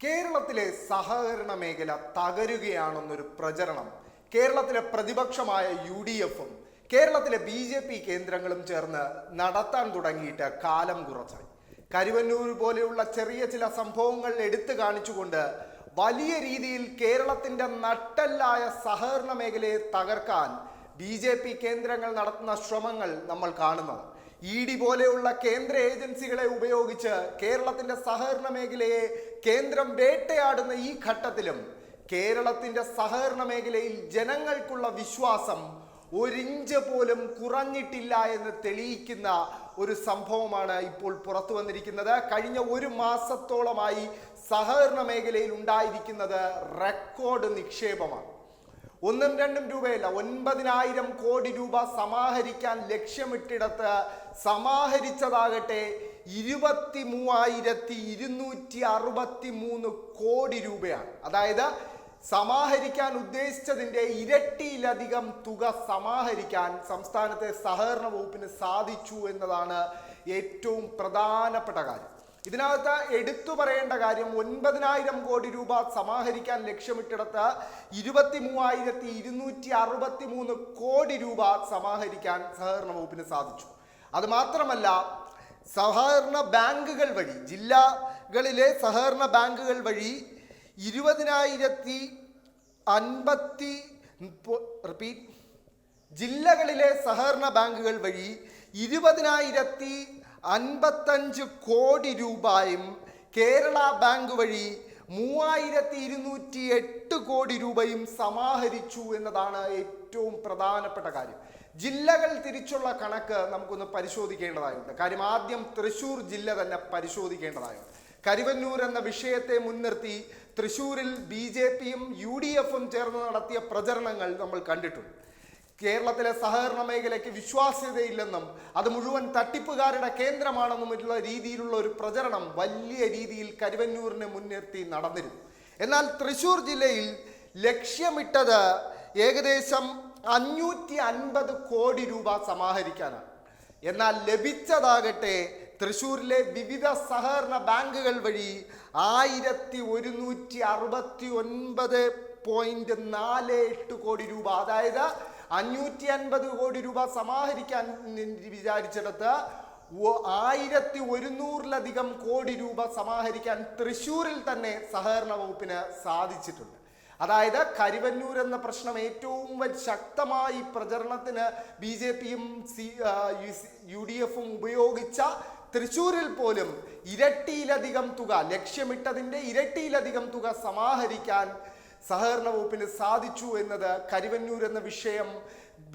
കേരളത്തിലെ സഹകരണ മേഖല തകരുകയാണെന്നൊരു പ്രചരണം കേരളത്തിലെ പ്രതിപക്ഷമായ യു ഡി എഫും കേരളത്തിലെ ബി ജെ പി കേന്ദ്രങ്ങളും ചേർന്ന് നടത്താൻ തുടങ്ങിയിട്ട് കാലം കുറച്ചായി. കരുവന്നൂർ പോലെയുള്ള ചെറിയ ചില സംഭവങ്ങൾ എടുത്തു കാണിച്ചുകൊണ്ട് വലിയ രീതിയിൽ കേരളത്തിന്റെ നട്ടല്ലായ സഹകരണ മേഖലയെ തകർക്കാൻ ബി കേന്ദ്രങ്ങൾ നടത്തുന്ന ശ്രമങ്ങൾ നമ്മൾ കാണുന്നത്. ഇ ഡി പോലെയുള്ള കേന്ദ്ര ഏജൻസികളെ ഉപയോഗിച്ച് കേരളത്തിന്റെ സഹകരണ മേഖലയെ കേന്ദ്രം വേട്ടയാടുന്ന ഈ ഘട്ടത്തിലും കേരളത്തിന്റെ സഹകരണ മേഖലയിൽ ജനങ്ങൾക്കുള്ള വിശ്വാസം ഒരിഞ്ച് പോലും കുറഞ്ഞിട്ടില്ല എന്ന് തെളിയിക്കുന്ന ഒരു സംഭവമാണ് ഇപ്പോൾ പുറത്തു വന്നിരിക്കുന്നത്. കഴിഞ്ഞ ഒരു മാസത്തോളമായി സഹകരണ മേഖലയിൽ ഉണ്ടായിരിക്കുന്നത് റെക്കോർഡ് നിക്ഷേപമാണ്. ഒന്നും രണ്ടും രൂപയല്ല. ഒൻപതിനായിരം കോടി രൂപ സമാഹരിക്കാൻ ലക്ഷ്യമിട്ടിടത്ത് സമാഹരിച്ചതാകട്ടെ ഇരുപത്തി മൂവായിരത്തി ഇരുന്നൂറ്റി അറുപത്തി മൂന്ന് കോടി രൂപയാണ്. അതായത് സമാഹരിക്കാൻ ഉദ്ദേശിച്ചതിന്റെ ഇരട്ടിയിലധികം തുക സമാഹരിക്കാൻ സംസ്ഥാനത്തെ സഹകരണ വകുപ്പിന് സാധിച്ചു എന്നതാണ് ഏറ്റവും പ്രധാനപ്പെട്ട കാര്യം. ഇതിനകത്ത് എടുത്തു പറയേണ്ട കാര്യം ഒൻപതിനായിരം കോടി രൂപ സമാഹരിക്കാൻ ലക്ഷ്യമിട്ടിടത്ത് ഇരുപത്തി മൂവായിരത്തി ഇരുന്നൂറ്റി അറുപത്തി മൂന്ന് കോടി രൂപ സമാഹരിക്കാൻ സഹകരണ വകുപ്പിന് സാധിച്ചു. അതുമാത്രമല്ല സഹകരണ ബാങ്കുകൾ വഴി ജില്ലകളിലെ സഹകരണ ബാങ്കുകൾ വഴി ഇരുപതിനായിരത്തി അൻപത്തി റിപ്പീറ്റ് ജില്ലകളിലെ സഹകരണ ബാങ്കുകൾ വഴി ഇരുപതിനായിരത്തി അൻപത്തഞ്ച് കോടി രൂപയും കേരള ബാങ്ക് വഴി മൂവായിരത്തി ഇരുന്നൂറ്റി എട്ട് കോടി രൂപയും സമാഹരിച്ചു എന്നതാണ് ഏറ്റവും പ്രധാനപ്പെട്ട കാര്യം. ജില്ലകൾ തിരിച്ചുള്ള കണക്ക് നമുക്കൊന്ന് പരിശോധിക്കേണ്ടതായുണ്ട്. കാര്യം ആദ്യം തൃശൂർ ജില്ല തന്നെ പരിശോധിക്കേണ്ടതായുണ്ട്. കരുവന്നൂർ എന്ന വിഷയത്തെ മുൻനിർത്തി തൃശൂരിൽ ബി ജെ പിയും യു ഡി എഫും ചേർന്ന് നടത്തിയ പ്രചരണങ്ങൾ നമ്മൾ കണ്ടിട്ടുണ്ട്. കേരളത്തിലെ സഹകരണ മേഖലയ്ക്ക് വിശ്വാസ്യതയില്ലെന്നും അത് മുഴുവൻ തട്ടിപ്പുകാരുടെ കേന്ദ്രമാണെന്നുമുള്ള രീതിയിലുള്ള ഒരു പ്രചരണം വലിയ രീതിയിൽ കരുവന്നൂരിനെ മുൻനിർത്തി നടന്നിരുന്നു. എന്നാൽ തൃശൂർ ജില്ലയിൽ ലക്ഷ്യമിട്ടത് ഏകദേശം അഞ്ഞൂറ്റി അൻപത് കോടി രൂപ സമാഹരിക്കാനാണ്. എന്നാൽ ലഭിച്ചതാകട്ടെ തൃശ്ശൂരിലെ വിവിധ സഹകരണ ബാങ്കുകൾ വഴി ആയിരത്തി ഒരുന്നൂറ്റി അറുപത്തി ഒൻപത് പോയിന്റ് നാല് എട്ട് കോടി രൂപ. അതായത് അഞ്ഞൂറ്റി അൻപത് കോടി രൂപ സമാഹരിക്കാൻ വിചാരിച്ചിടത്ത് ആയിരത്തി ഒരുന്നൂറിലധികം കോടി രൂപ സമാഹരിക്കാൻ തൃശ്ശൂരിൽ തന്നെ സഹകരണ വകുപ്പിന് സാധിച്ചിട്ടുണ്ട്. അതായത് കരിവന്നൂർ എന്ന പ്രശ്നം ഏറ്റവും ശക്തമായി പ്രചരണത്തിന് ബി ജെ പിയും സി യു ഡി എഫും ഉപയോഗിച്ച തൃശ്ശൂരിൽ പോലും ഇരട്ടിയിലധികം തുക ലക്ഷ്യമിട്ടതിന്റെ ഇരട്ടിയിലധികം തുക സമാഹരിക്കാൻ സഹകരണ വകുപ്പിന് സാധിച്ചു എന്നത് കരിവന്നൂർ എന്ന വിഷയം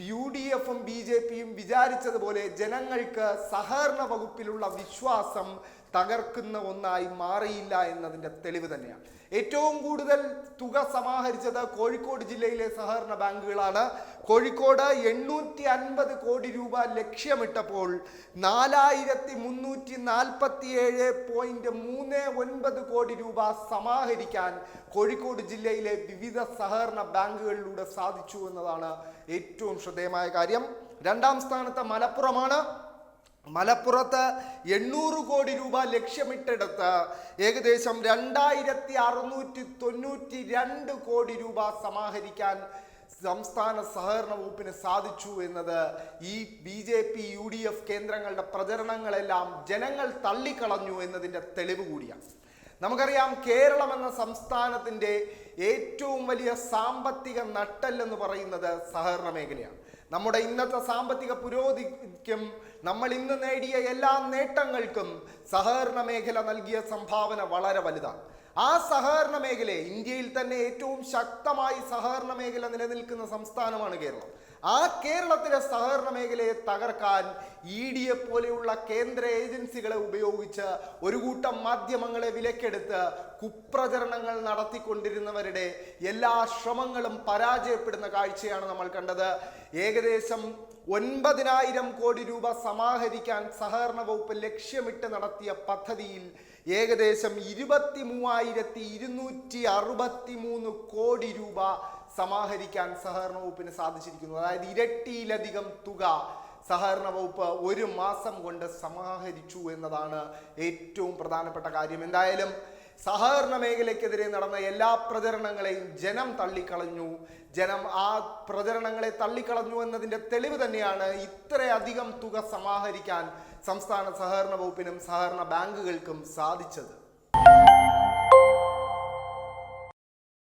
യു ഡി എഫും ബി ജെ പിയും വിചാരിച്ചതുപോലെ ജനങ്ങൾക്ക് സഹകരണ വകുപ്പിലുള്ള വിശ്വാസം തകർക്കുന്ന ഒന്നായി മാറിയില്ല എന്നതിന്റെ തെളിവ് തന്നെയാണ്. ഏറ്റവും കൂടുതൽ തുക സമാഹരിച്ചത് കോഴിക്കോട് ജില്ലയിലെ സഹകരണ ബാങ്കുകളാണ്. കോഴിക്കോട് എണ്ണൂറ്റി അൻപത് കോടി രൂപ ലക്ഷ്യമിട്ടപ്പോൾ നാലായിരത്തി മുന്നൂറ്റി നാൽപ്പത്തി ഏഴ് പോയിന്റ് മൂന്ന് ഒൻപത് കോടി രൂപ സമാഹരിക്കാൻ കോഴിക്കോട് ജില്ലയിലെ വിവിധ സഹകരണ ബാങ്കുകളിലൂടെ സാധിച്ചു എന്നതാണ് ഏറ്റവും ശ്രദ്ധേയമായ കാര്യം. രണ്ടാം സ്ഥാനത്ത് മലപ്പുറമാണ്. മലപ്പുറത്ത് എണ്ണൂറ് കോടി രൂപ ലക്ഷ്യമിട്ടെടുത്ത് ഏകദേശം രണ്ടായിരത്തി അറുന്നൂറ്റി തൊണ്ണൂറ്റി രണ്ട് കോടി രൂപ സമാഹരിക്കാൻ സംസ്ഥാന സഹകരണ വകുപ്പിന് സാധിച്ചു എന്നത് ഈ B J P U D F കേന്ദ്രങ്ങളുടെ പ്രചരണങ്ങളെല്ലാം ജനങ്ങൾ തള്ളിക്കളഞ്ഞു എന്നതിന്റെ തെളിവ് കൂടിയാണ്. നമുക്കറിയാം കേരളം എന്ന സംസ്ഥാനത്തിന്റെ ഏറ്റവും വലിയ സാമ്പത്തിക നട്ടെല്ലെന്ന് പറയുന്നത് സഹകരണ മേഖലയാണ്. നമ്മുടെ ഇന്നത്തെ സാമ്പത്തിക പുരോഗതിക്കും നമ്മൾ ഇന്ന് നേടിയ എല്ലാ നേട്ടങ്ങൾക്കും സഹകരണ മേഖല നൽകിയ സംഭാവന വളരെ വലുതാണ്. ആ സഹകരണ മേഖലയെ ഇന്ത്യയിൽ തന്നെ ഏറ്റവും ശക്തമായി സഹകരണ മേഖല നിലനിൽക്കുന്ന സംസ്ഥാനമാണ് കേരളം. ആ കേരളത്തിലെ സഹകരണ മേഖലയെ തകർക്കാൻ ഇ ഡിയെ പോലെയുള്ള കേന്ദ്ര ഏജൻസികളെ ഉപയോഗിച്ച് ഒരു കൂട്ടം മാധ്യമങ്ങളെ വിലക്കെടുത്ത് കുപ്രചരണങ്ങൾ നടത്തിക്കൊണ്ടിരുന്നവരുടെ എല്ലാ ശ്രമങ്ങളും പരാജയപ്പെടുന്ന കാഴ്ചയാണ് നമ്മൾ കണ്ടത്. ഏകദേശം ഒൻപതിനായിരം കോടി രൂപ സമാഹരിക്കാൻ സഹകരണ വകുപ്പ് ലക്ഷ്യമിട്ട് നടത്തിയ പദ്ധതിയിൽ ഏകദേശം ഇരുപത്തി മൂവായിരത്തി ഇരുന്നൂറ്റി അറുപത്തി മൂന്ന് കോടി രൂപ സമാഹരിക്കാൻ സഹകരണ വകുപ്പിന് സാധിച്ചിരിക്കുന്നു. അതായത് ഇരട്ടിയിലധികം തുക സഹകരണ വകുപ്പ് ഒരു മാസം കൊണ്ട് സമാഹരിച്ചു എന്നതാണ് ഏറ്റവും പ്രധാനപ്പെട്ട കാര്യം. എന്തായാലും സഹകരണ മേഖലയ്ക്കെതിരെ നടന്ന എല്ലാ പ്രചരണങ്ങളെയും ജനം തള്ളിക്കളഞ്ഞു. ജനം ആ പ്രചരണങ്ങളെ തള്ളിക്കളഞ്ഞു എന്നതിന്റെ തെളിവ് തന്നെയാണ് ഇത്രയധികം തുക സമാഹരിക്കാൻ സംസ്ഥാന സഹകരണ വകുപ്പിനും സഹകരണ ബാങ്കുകൾക്കും സാധിച്ചത്.